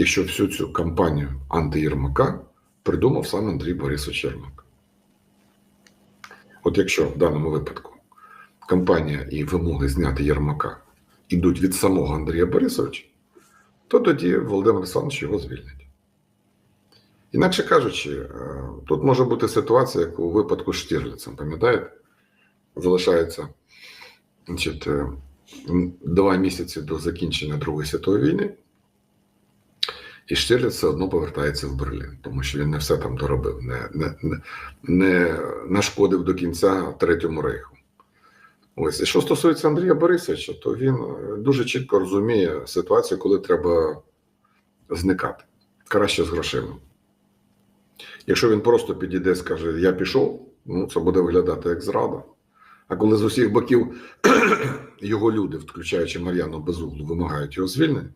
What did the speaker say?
якщо всю цю кампанію анти-Єрмака придумав сам Андрій Борисович Єрмак. От якщо в даному випадку кампанія і вимоги зняти Єрмака йдуть від самого Андрія Борисовича, то тоді Володимир Олександрович його звільнить. Інакше кажучи, е, тут може бути ситуація, як у випадку з Штірліцем, пам'ятаєте? Залишається значить, е, два місяці до закінчення Другої світової війни, і Штірліц все одно повертається в Берлін, тому що він не все там доробив, не, не, не, не нашкодив до кінця Третьому рейху. Ось, і що стосується Андрія Борисовича, то він е, дуже чітко розуміє ситуацію, коли треба зникати. Краще з грошима. Якщо він просто підійде і скаже, я пішов, ну це буде виглядати як зрада. А коли з усіх боків його люди, включаючи Мар'яну Безуглу, вимагають його звільнення,